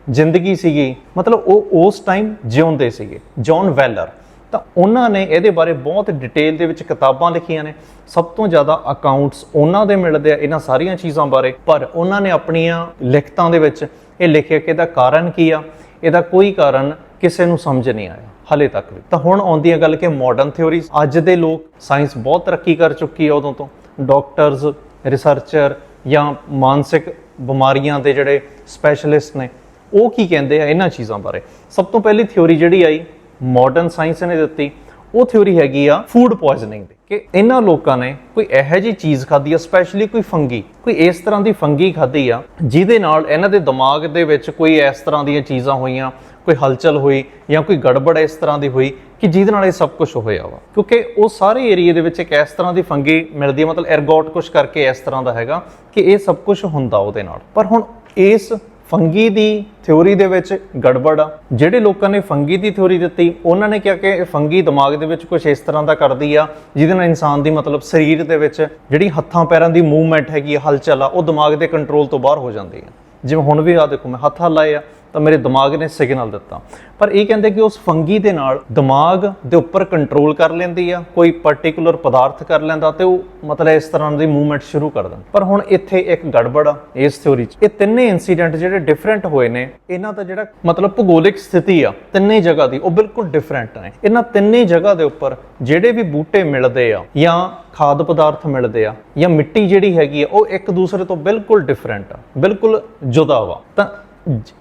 ਜ਼ਿੰਦਗੀ ਸੀਗੀ, ਮਤਲਬ ਉਹ ਉਸ ਟਾਈਮ ਜਿਉਂਦੇ ਸੀਗੇ ਜੌਨ ਵੈਲਰ ਤਾਂ ਉਹਨਾਂ ਨੇ ਇਹਦੇ ਬਾਰੇ ਬਹੁਤ ਡਿਟੇਲ ਦੇ ਵਿੱਚ ਕਿਤਾਬਾਂ ਲਿਖੀਆਂ ਨੇ। ਸਭ ਤੋਂ ਜ਼ਿਆਦਾ ਅਕਾਊਂਟਸ ਉਹਨਾਂ ਦੇ ਮਿਲਦੇ ਆ ਇਹਨਾਂ ਸਾਰੀਆਂ ਚੀਜ਼ਾਂ ਬਾਰੇ। ਪਰ ਉਹਨਾਂ ਨੇ ਆਪਣੀਆਂ ਲਿਖਤਾਂ ਦੇ ਵਿੱਚ ਇਹ ਲਿਖਿਆ ਕਿ ਇਹਦਾ ਕਾਰਨ ਕੀ ਆ? ਇਹਦਾ ਕੋਈ ਕਾਰਨ ਕਿਸੇ ਨੂੰ ਸਮਝ ਨਹੀਂ ਆਇਆ, ਹਲੇ ਤੱਕ ਵੀ। ਤਾਂ ਹੁਣ ਆਉਂਦੀ ਹੈ ਗੱਲ ਕਿ ਮਾਡਰਨ ਥਿਉਰੀਜ਼ ਅੱਜ ਦੇ ਲੋਕ ਸਾਇੰਸ ਬਹੁਤ ਤਰੱਕੀ ਕਰ ਚੁੱਕੀ ਹੈ ਉਦੋਂ ਤੋਂ। ਡਾਕਟਰਸ, ਰਿਸਰਚਰ ਜਾਂ ਮਾਨਸਿਕ ਬਿਮਾਰੀਆਂ ਦੇ ਜਿਹੜੇ ਸਪੈਸ਼ਲਿਸਟ ਨੇ, ਉਹ ਕੀ ਕਹਿੰਦੇ ਆ ਇਹਨਾਂ ਚੀਜ਼ਾਂ ਬਾਰੇ? ਸਭ ਤੋਂ ਪਹਿਲੀ ਥਿਉਰੀ ਜਿਹੜੀ ਆਈ ਮਾਡਰਨ ਸਾਇੰਸ ਨੇ ਦਿੱਤੀ, ਉਹ ਥਿਉਰੀ ਹੈਗੀ ਆ ਫੂਡ ਪੋਇਜ਼ਨਿੰਗ ਦੀ। ਕਿ ਇਹਨਾਂ ਲੋਕਾਂ ਨੇ ਕੋਈ ਇਹੋ ਜਿਹੀ ਚੀਜ਼ ਖਾਧੀ ਆ ਸਪੈਸ਼ਲੀ ਕੋਈ ਫੰਗੀ, ਕੋਈ ਇਸ ਤਰ੍ਹਾਂ ਦੀ ਫੰਗੀ ਖਾਧੀ ਆ, ਜਿਹਦੇ ਨਾਲ ਇਹਨਾਂ ਦੇ ਦਿਮਾਗ ਦੇ ਵਿੱਚ ਕੋਈ ਇਸ ਤਰ੍ਹਾਂ ਦੀਆਂ ਚੀਜ਼ਾਂ ਹੋਈਆਂ, ਕੋਈ ਹਲਚਲ ਹੋਈ ਜਾਂ ਕੋਈ ਗੜਬੜ ਇਸ ਤਰ੍ਹਾਂ ਦੀ ਹੋਈ ਕਿ ਜਿਹਦੇ ਨਾਲ ਇਹ ਸਭ ਕੁਝ ਹੋਇਆ ਵਾ। ਕਿਉਂਕਿ ਉਹ ਸਾਰੇ ਏਰੀਆ ਦੇ ਵਿੱਚ ਇੱਕ ਇਸ ਤਰ੍ਹਾਂ ਦੀ ਫੰਗੀ ਮਿਲਦੀ ਹੈ ਮਤਲਬ ਐਰਗੋਟ ਕੁਝ ਕਰਕੇ ਇਸ ਤਰ੍ਹਾਂ ਦਾ ਹੈਗਾ ਕਿ ਇਹ ਸਭ ਕੁਝ ਹੁੰਦਾ ਉਹਦੇ ਨਾਲ। ਪਰ ਹੁਣ ਇਸ ਫੰਗੀ ਦੀ ਥਿਉਰੀ ਦੇ ਵਿੱਚ ਗੜਬੜ ਆ। ਜਿਹੜੇ ਲੋਕਾਂ ਨੇ ਫੰਗੀ ਦੀ ਥਿਉਰੀ ਦਿੱਤੀ, ਉਹਨਾਂ ਨੇ ਕਿਹਾ ਕਿ ਇਹ ਫੰਗੀ ਦਿਮਾਗ ਦੇ ਵਿੱਚ ਕੁਝ ਇਸ ਤਰ੍ਹਾਂ ਦਾ ਕਰਦੀ ਆ, ਜਿਹਦੇ ਨਾਲ ਇਨਸਾਨ ਦੀ ਮਤਲਬ ਸਰੀਰ ਦੇ ਵਿੱਚ ਜਿਹੜੀ ਹੱਥਾਂ ਪੈਰਾਂ ਦੀ ਮੂਵਮੈਂਟ ਹੈਗੀ ਆ, ਹਲਚਲ ਆ, ਉਹ ਦਿਮਾਗ ਦੇ ਕੰਟਰੋਲ ਤੋਂ ਬਾਹਰ ਹੋ ਜਾਂਦੀ ਆ। ਜਿਵੇਂ ਹੁਣ ਵੀ ਆ ਦੇਖੋ, ਮੈਂ ਹੱਥ ਹਲਾਏ ਆ ਤਾਂ ਮੇਰੇ ਦਿਮਾਗ ਨੇ ਸਿਗਨਲ ਦਿੱਤਾ। ਪਰ ਇਹ ਕਹਿੰਦੇ ਕਿ ਉਸ ਫੰਗੀ ਦੇ ਨਾਲ ਦਿਮਾਗ ਦੇ ਉੱਪਰ ਕੰਟਰੋਲ ਕਰ ਲੈਂਦੀ ਆ, ਕੋਈ ਪਾਰਟਿਕੂਲਰ ਪਦਾਰਥ ਕਰ ਲੈਂਦਾ ਤੇ ਉਹ ਮਤਲਬ ਇਸ ਤਰ੍ਹਾਂ ਦੀ ਮੂਵਮੈਂਟ ਸ਼ੁਰੂ ਕਰ ਦਿੰਦਾ। ਪਰ ਹੁਣ ਇੱਥੇ ਇੱਕ ਗੜਬੜ ਆ ਇਸ ਥਿਉਰੀ 'ਚ। ਇਹ ਤਿੰਨੇ ਇਨਸੀਡੈਂਟ ਜਿਹੜੇ ਡਿਫਰੈਂਟ ਹੋਏ ਨੇ, ਇਹਨਾਂ ਦਾ ਜਿਹੜਾ ਮਤਲਬ ਭੂਗੋਲਿਕ ਸਥਿਤੀ ਆ, ਤਿੰਨੇ ਜਗ੍ਹਾ ਦੀ, ਉਹ ਬਿਲਕੁਲ ਡਿਫਰੈਂਟ ਨੇ। ਇਹਨਾਂ ਤਿੰਨੇ ਜਗ੍ਹਾ ਦੇ ਉੱਪਰ ਜਿਹੜੇ ਵੀ ਬੂਟੇ ਮਿਲਦੇ ਆ ਜਾਂ ਖਾਦ ਪਦਾਰਥ ਮਿਲਦੇ ਆ ਜਾਂ ਮਿੱਟੀ ਜਿਹੜੀ ਹੈਗੀ ਆ, ਉਹ ਇੱਕ ਦੂਸਰੇ ਤੋਂ ਬਿਲਕੁਲ ਡਿਫਰੈਂਟ ਆ, ਬਿਲਕੁਲ ਜੁਦਾ ਵਾ। ਤਾਂ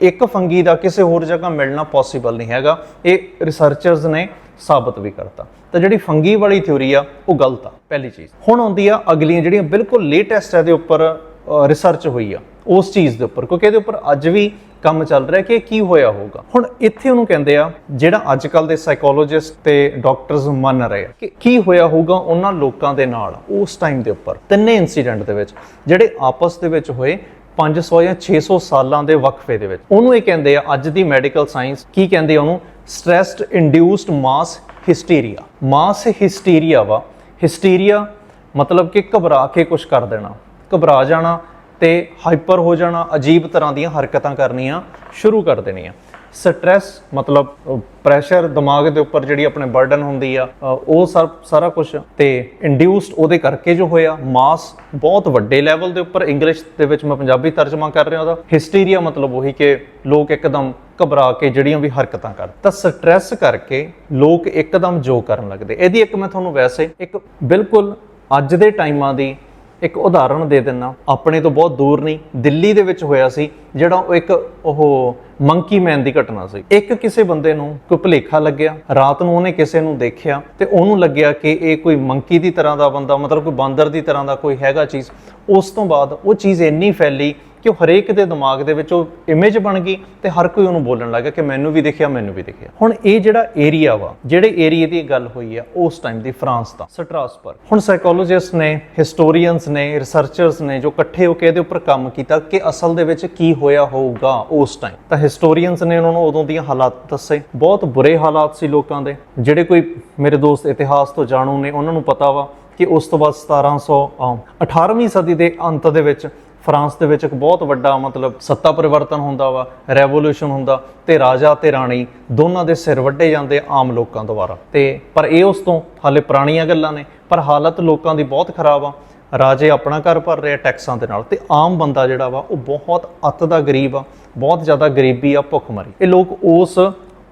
ਇੱਕ ਫੰਗੀ ਦਾ ਕਿਸੇ ਹੋਰ ਜਗ੍ਹਾ ਮਿਲਣਾ ਪੋਸੀਬਲ ਨਹੀਂ ਹੈਗਾ। ਇਹ ਰਿਸਰਚਰਸ ਨੇ ਸਾਬਤ ਵੀ ਕਰਤਾ। ਤਾਂ ਜਿਹੜੀ ਫੰਗੀ ਵਾਲੀ ਥਿਉਰੀ ਆ, ਉਹ ਗਲਤ ਆ। ਪਹਿਲੀ ਚੀਜ਼। ਹੁਣ ਆਉਂਦੀ ਆ ਅਗਲੀਆਂ ਜਿਹੜੀਆਂ ਬਿਲਕੁਲ ਲੇਟੈਸਟ ਹੈ ਇਹਦੇ ਉੱਪਰ ਰਿਸਰਚ ਹੋਈ ਆ। ਉਸ ਚੀਜ਼ ਦੇ ਉੱਪਰ। ਕਿਉਂਕਿ ਇਹਦੇ ਉੱਪਰ ਅੱਜ ਵੀ ਕੰਮ ਚੱਲ ਰਿਹਾ ਕਿ ਇਹ ਕੀ ਹੋਇਆ ਹੋਊਗਾ। ਹੁਣ ਇੱਥੇ ਉਹਨੂੰ ਕਹਿੰਦੇ ਆ, ਜਿਹੜਾ ਅੱਜ ਕੱਲ ਦੇ ਸਾਈਕੋਲੋਜਿਸਟ ਤੇ ਡਾਕਟਰਸ ਮੰਨ ਰਹੇ ਆ ਕਿ ਕੀ ਹੋਇਆ ਹੋਊਗਾ ਉਹਨਾਂ ਲੋਕਾਂ ਦੇ ਨਾਲ, ਉਸ ਟਾਈਮ ਦੇ ਉੱਪਰ। ਤਿੰਨੇ ਇਨਸੀਡੈਂਟ ਦੇ ਵਿੱਚ, ਜਿਹੜੇ ਆਪਸ ਦੇ ਵਿੱਚ ਹੋਏ 500 ਜਾਂ 600 ਸਾਲਾਂ ਦੇ ਵਕਫੇ ਦੇ ਵਿੱਚ। ਉਹਨੂੰ ਇਹ ਕਹਿੰਦੇ ਆ ਅੱਜ ਦੀ ਮੈਡੀਕਲ ਸਾਇੰਸ ਕੀ ਕਹਿੰਦੇ ਆ ਉਹਨੂੰ? ਸਟ੍ਰੈਸਡ ਇੰਡਿਊਸਡ ਮਾਸ ਹਿਸਟੀਰੀਆ ਮਾਸ ਹਿਸਟੀਰੀਆ ਵਾ। ਹਿਸਟੀਰੀਆ ਮਤਲਬ ਕਿ ਘਬਰਾ ਕੇ ਕੁਝ ਕਰ ਦੇਣਾ। ਘਬਰਾ ਜਾਣਾ ਤੇ ਹਾਈਪਰ ਹੋ ਜਾਣਾ, ਅਜੀਬ ਤਰ੍ਹਾਂ ਦੀਆਂ ਹਰਕਤਾਂ ਕਰਨੀਆਂ ਸ਼ੁਰੂ ਕਰ ਦੇਣੀਆਂ। ਸਟ੍ਰੈਸ ਮਤਲਬ ਪ੍ਰੈਸ਼ਰ ਦਿਮਾਗ ਦੇ ਉੱਪਰ ਜਿਹੜੀ ਆਪਣੇ ਬਰਡਨ ਹੁੰਦੀ ਆ ਉਹ ਸਰ, ਸਾਰਾ ਕੁਝ ਤੇ ਇੰਡਿਊਸਡ ਉਹਦੇ ਕਰਕੇ ਜੋ ਹੋਇਆ ਮਾਸ ਬਹੁਤ ਵੱਡੇ ਲੈਵਲ ਦੇ ਉੱਪਰ ਇੰਗਲਿਸ਼ ਦੇ ਵਿੱਚ ਮੈਂ ਪੰਜਾਬੀ ਤਰਜਮਾ ਕਰ ਰਿਹਾ ਉਹਦਾ। ਹਿਸਟੀਰੀਆ ਮਤਲਬ ਉਹੀ ਕਿ ਲੋਕ ਇੱਕਦਮ ਘਬਰਾ ਕੇ ਜਿਹੜੀਆਂ ਵੀ ਹਰਕਤਾਂ ਕਰ ਤਾਂ ਸਟ੍ਰੈਸ ਕਰਕੇ ਲੋਕ ਇੱਕਦਮ ਜੋ ਕਰਨ ਲੱਗਦੇ। ਇਹਦੀ ਇੱਕ ਮੈਂ ਤੁਹਾਨੂੰ ਵੈਸੇ ਇੱਕ ਬਿਲਕੁਲ ਅੱਜ ਦੇ ਟਾਈਮਾਂ ਦੀ ਇੱਕ ਉਦਾਹਰਣ ਦੇ ਦਿੰਨਾ ਆਪਣੇ ਤੋਂ ਬਹੁਤ ਦੂਰ ਨਹੀਂ, ਦਿੱਲੀ ਦੇ ਵਿੱਚ ਹੋਇਆ ਸੀ, ਜਿਹੜਾ ਉਹ ਇੱਕ ਉਹ ਮੰਕੀ ਮੈਨ ਦੀ ਘਟਨਾ ਸੀ। ਇੱਕ ਕਿਸੇ ਬੰਦੇ ਨੂੰ ਕੋਈ ਭੁਲੇਖਾ ਲੱਗਿਆ, ਰਾਤ ਨੂੰ ਉਹਨੇ ਕਿਸੇ ਨੂੰ ਦੇਖਿਆ ਤੇ ਉਹਨੂੰ ਲੱਗਿਆ ਕਿ ਇਹ ਕੋਈ ਮੰਕੀ ਦੀ ਤਰ੍ਹਾਂ ਦਾ ਬੰਦਾ, ਮਤਲਬ ਕੋਈ ਬਾਂਦਰ ਦੀ ਤਰ੍ਹਾਂ ਦਾ ਕੋਈ ਹੈਗਾ ਚੀਜ਼। ਉਸ ਤੋਂ ਬਾਅਦ ਉਹ ਚੀਜ਼ ਇੰਨੀ ਫੈਲੀ ਕਿ ਉਹ ਹਰੇਕ ਦੇ ਦਿਮਾਗ ਦੇ ਵਿੱਚ ਉਹ ਇਮੇਜ ਬਣ ਗਈ ਤੇ ਹਰ ਕੋਈ ਉਹਨੂੰ ਬੋਲਣ ਲੱਗਾ ਕਿ ਮੈਨੂੰ ਵੀ ਦੇਖਿਆ ਮੈਨੂੰ ਵੀ ਦਿਖਿਆ। ਹੁਣ ਇਹ ਜਿਹੜਾ ਏਰੀਆ ਵਾ ਜਿਹੜੇ ਏਰੀਆ ਦੀ ਗੱਲ ਹੋਈ ਆ ਉਸ ਟਾਈਮ ਦੀ ਫਰਾਂਸ ਦਾ ਸਟਰਾਸਬਰਗ ਹੁਣ ਸਾਈਕੋਲੋਜਿਸਟ ਨੇ ਹਿਸਟੋਰੀਅਨਸ ਨੇ ਰਿਸਰਚਰਸ ਨੇ ਜੋ ਇਕੱਠੇ ਹੋ ਕੇ ਇਹਦੇ ਉੱਪਰ ਕੰਮ ਕੀਤਾ ਕਿ ਅਸਲ ਦੇ ਵਿੱਚ ਕੀ ਹੋਇਆ ਹੋਊਗਾ ਉਸ ਟਾਈਮ ਤਾਂ ਹਿਸਟੋਰੀਅਨਸ ਨੇ ਉਹਨਾਂ ਨੂੰ ਉਦੋਂ ਦੀਆਂ ਹਾਲਾਤ ਦੱਸੇ। ਬਹੁਤ ਬੁਰੇ ਹਾਲਾਤ ਸੀ ਲੋਕਾਂ ਦੇ। ਜਿਹੜੇ ਕੋਈ ਮੇਰੇ ਦੋਸਤ ਇਤਿਹਾਸ ਤੋਂ ਜਾਣੂ ਨੇ ਉਹਨਾਂ ਨੂੰ ਪਤਾ ਵਾ ਕਿ ਉਸ ਤੋਂ ਬਾਅਦ 1700 ਅਮ, 18ਵੀਂ ਸਦੀ ਦੇ ਅੰਤ ਦੇ ਵਿੱਚ ਫਰਾਂਸ ਦੇ ਵਿੱਚ ਇੱਕ ਬਹੁਤ ਵੱਡਾ ਮਤਲਬ ਸੱਤਾ ਪਰਿਵਰਤਨ ਹੁੰਦਾ ਵਾ ਰੈਵੋਲੂਸ਼ਨ ਹੁੰਦਾ ਤੇ ਰਾਜਾ ਤੇ ਰਾਣੀ ਦੋਨਾਂ ਦੇ ਸਿਰ ਵੱਢੇ ਜਾਂਦੇ ਆਮ ਲੋਕਾਂ ਦੁਆਰਾ। ਤੇ ਪਰ ਇਹ ਉਸ ਤੋਂ ਹਾਲੇ ਪੁਰਾਣੀਆਂ ਗੱਲਾਂ ਨੇ, ਪਰ ਹਾਲਤ ਲੋਕਾਂ ਦੀ ਬਹੁਤ ਖਰਾਬ ਆ। ਰਾਜੇ ਆਪਣਾ ਘਰ ਭਰ ਰਹੇ ਆ ਟੈਕਸਾਂ ਦੇ ਨਾਲ ਤੇ ਆਮ ਬੰਦਾ ਜਿਹੜਾ ਵਾ, ਉਹ ਬਹੁਤ ਅੱਤ ਦਾ ਗਰੀਬ ਆ, ਬਹੁਤ ਜ਼ਿਆਦਾ ਗਰੀਬੀ ਆ, ਭੁੱਖਮਰੀ। ਇਹ ਲੋਕ ਉਸ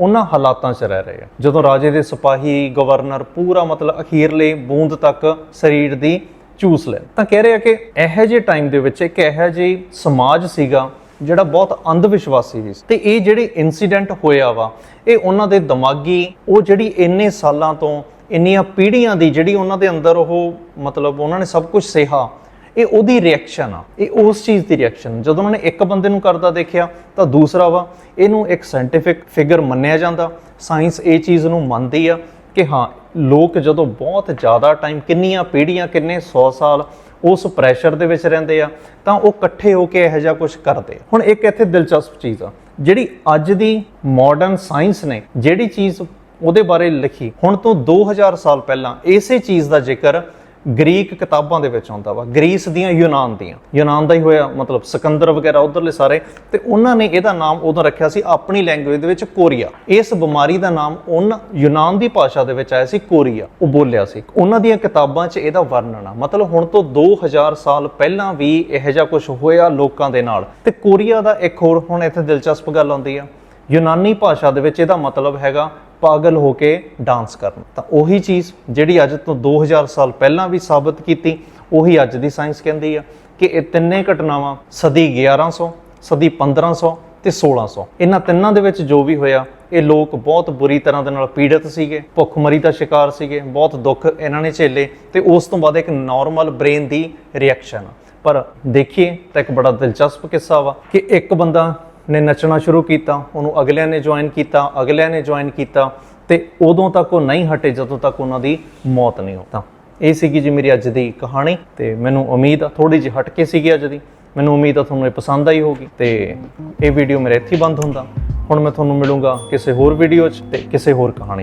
ਉਹਨਾਂ ਹਾਲਾਤਾਂ 'ਚ ਰਹਿ ਰਹੇ ਆ। ਜਦੋਂ ਰਾਜੇ ਦੇ ਸਿਪਾਹੀ ਗਵਰਨਰ ਪੂਰਾ ਮਤਲਬ ਅਖੀਰਲੇ ਬੂੰਦ ਤੱਕ ਸਰੀਰ ਦੀ ਚੂਸ ਲੈ ਤਾਂ ਕਹਿ ਰਿਹਾ ਕਿ ਇਹੋ ਜਿਹੇ ਟਾਈਮ ਦੇ ਵਿੱਚ ਇੱਕ ਇਹੋ ਜਿਹੀ ਸਮਾਜ ਸੀਗਾ ਜਿਹੜਾ ਬਹੁਤ ਅੰਧ ਵਿਸ਼ਵਾਸੀ ਸੀ। ਤੇ ਇਹ ਜਿਹੜੇ ਇਨਸੀਡੈਂਟ ਹੋਇਆ ਵਾ, ਇਹ ਉਹਨਾਂ ਦੇ ਦਿਮਾਗੀ, ਉਹ ਜਿਹੜੀ ਇੰਨੇ ਸਾਲਾਂ ਤੋਂ ਇੰਨੀਆਂ ਪੀੜ੍ਹੀਆਂ ਦੀ ਜਿਹੜੀ ਉਹਨਾਂ ਦੇ ਅੰਦਰ ਉਹ ਮਤਲਬ ਉਹਨਾਂ ਨੇ ਸਭ ਕੁਝ ਸੇਹਾ, ਇਹ ਉਹਦੀ ਰਿਐਕਸ਼ਨ ਆ। ਇਹ ਉਸ ਚੀਜ਼ ਦੀ ਰਿਐਕਸ਼ਨ ਜਦੋਂ ਉਹਨਾਂ ਨੇ ਇੱਕ ਬੰਦੇ ਨੂੰ ਕਰਦਾ ਦੇਖਿਆ, ਤਾਂ ਦੂਸਰਾ ਵਾ, ਇਹਨੂੰ ਇੱਕ ਸਾਇੰਟੀਫਿਕ ਫਿਗਰ ਮੰਨਿਆ ਜਾਂਦਾ। ਸਾਇੰਸ ਇਹ ਚੀਜ਼ ਨੂੰ ਮੰਨਦੀ ਆ ਕਿ ਹਾਂ ਲੋਕ ਜਦੋਂ ਬਹੁਤ ਜ਼ਿਆਦਾ ਟਾਈਮ ਕਿੰਨੀਆਂ ਪੀੜ੍ਹੀਆਂ, ਕਿੰਨੇ 100 ਸਾਲ ਉਸ ਪ੍ਰੈਸ਼ਰ ਦੇ ਵਿੱਚ ਰਹਿੰਦੇ ਆ, ਤਾਂ ਉਹ ਇਕੱਠੇ ਹੋ ਕੇ ਇਹੋ ਜਿਹਾ ਕੁਝ ਕਰਦੇ ਹੁਣ ਇੱਕ ਇੱਥੇ ਦਿਲਚਸਪ ਚੀਜ਼ ਆ, ਜਿਹੜੀ ਅੱਜ ਦੀ ਮਾਡਰਨ ਸਾਇੰਸ ਨੇ ਜਿਹੜੀ ਚੀਜ਼ ਉਹਦੇ ਬਾਰੇ ਲਿਖੀ, ਹੁਣ ਤੋਂ 2000 ਸਾਲ ਪਹਿਲਾਂ ਇਸੇ ਚੀਜ਼ ਦਾ ਜ਼ਿਕਰ ਗ੍ਰੀਕ ਕਿਤਾਬਾਂ ਦੇ ਵਿੱਚ ਆਉਂਦਾ ਵਾ, ਗ੍ਰੀਸ ਦੀਆਂ, ਯੂਨਾਨ ਦੀਆਂ। ਯੂਨਾਨ ਦਾ ਹੀ ਹੋਇਆ, ਮਤਲਬ ਸਿਕੰਦਰ ਵਗੈਰਾ, ਉਧਰਲੇ ਸਾਰੇ। ਤੇ ਉਹਨਾਂ ਨੇ ਇਹਦਾ ਨਾਮ ਉਦੋਂ ਰੱਖਿਆ ਸੀ ਆਪਣੀ ਲੈਂਗੁਏਜ ਦੇ ਵਿੱਚ ਕੋਰੀਆ। ਇਸ ਬਿਮਾਰੀ ਦਾ ਨਾਮ ਉਹਨਾਂ ਯੂਨਾਨ ਦੀ ਭਾਸ਼ਾ ਦੇ ਵਿੱਚ ਆਇਆ ਸੀ ਕੋਰੀਆ। ਉਹ ਬੋਲਿਆ ਸੀ। ਉਹਨਾਂ ਦੀਆਂ ਕਿਤਾਬਾਂ 'ਚ ਇਹਦਾ ਵਰਣਨ ਆ। ਮਤਲਬ ਹੁਣ ਤੋਂ 2000 ਸਾਲ ਪਹਿਲਾਂ ਵੀ ਇਹੋ ਜਿਹਾ ਕੁਝ ਹੋਇਆ ਲੋਕਾਂ ਦੇ ਨਾਲ। ਤੇ ਕੋਰੀਆ ਦਾ ਇੱਕ ਹੋਰ ਹੁਣ ਇੱਥੇ ਦਿਲਚਸਪ ਗੱਲ ਆਉਂਦੀ ਆ। ਯੂਨਾਨੀ ਭਾਸ਼ਾ ਦੇ ਵਿੱਚ ਇਹਦਾ ਮਤਲਬ ਹੈਗਾ ਪਾਗਲ ਹੋ ਕੇ ਡਾਂਸ ਕਰਨ। ਤਾਂ ਉਹੀ ਚੀਜ਼ ਜਿਹੜੀ ਅੱਜ ਤੋਂ 2000 ਸਾਲ ਪਹਿਲਾਂ ਵੀ ਸਾਬਤ ਕੀਤੀ, ਉਹੀ ਅੱਜ ਦੀ ਸਾਇੰਸ ਕਹਿੰਦੀ ਆ ਕਿ ਇਹ ਤਿੰਨੇ ਘਟਨਾਵਾਂ ਸਦੀ 1100 ਸਦੀ 1500 ਤੇ 1600 ਇਹਨਾਂ ਤਿੰਨਾਂ ਦੇ ਵਿੱਚ ਜੋ ਵੀ ਹੋਇਆ, ਇਹ ਲੋਕ ਬਹੁਤ ਬੁਰੀ ਤਰ੍ਹਾਂ ਦੇ ਨਾਲ ਪੀੜਤ ਸੀਗੇ, ਭੁੱਖਮਰੀ ਦਾ ਸ਼ਿਕਾਰ ਸੀਗੇ, ਬਹੁਤ ਦੁੱਖ ਇਹਨਾਂ ਨੇ ਝੇਲੇ ਤੇ ਉਸ ਤੋਂ ਬਾਅਦ ਇੱਕ ਨਾਰਮਲ ਬ੍ਰੇਨ ਦੀ ਰਿਐਕਸ਼ਨ ਪਰ ਦੇਖੀਏ ਤਾਂ ਇੱਕ ਬੜਾ ਦਿਲਚਸਪ ਕਿੱਸਾ ਵਾ ਕਿ ਇੱਕ ਬੰਦਾ ਨੇ ਨੱਚਣਾ ਸ਼ੁਰੂ ਕੀਤਾ, ਉਹਨੂੰ ਅਗਲਿਆਂ ਨੇ ਜੁਆਇਨ ਕੀਤਾ, ਅਗਲਿਆਂ ਨੇ ਜੁਆਇਨ ਕੀਤਾ ਤੇ ਉਦੋਂ ਤੱਕ ਉਹ ਨਹੀਂ ਹਟੇ ਜਦੋਂ ਤੱਕ ਉਹਨਾਂ ਦੀ ਮੌਤ ਨਹੀਂ ਹੋ ਤਾਂ ਇਹ ਸੀਗੀ ਜੀ ਮੇਰੀ ਅੱਜ ਦੀ ਕਹਾਣੀ ਤੇ ਮੈਨੂੰ ਉਮੀਦ ਆ ਥੋੜੀ ਜਿਹੀ ਹਟ ਕੇ ਸੀਗੀ ਅੱਜ ਦੀ। ਮੈਨੂੰ ਉਮੀਦ ਆ ਤੁਹਾਨੂੰ ਇਹ ਪਸੰਦ ਆਈ ਹੋਗੀ ਤੇ ਇਹ ਵੀਡੀਓ ਮੇਰੇ ਇੱਥੇ ਬੰਦ ਹੁੰਦਾ। ਹੁਣ ਮੈਂ ਤੁਹਾਨੂੰ ਮਿਲੂੰਗਾ ਕਿਸੇ ਹੋਰ ਵੀਡੀਓ 'ਚ ਤੇ ਕਿਸੇ ਹੋਰ ਕਹਾਣੀ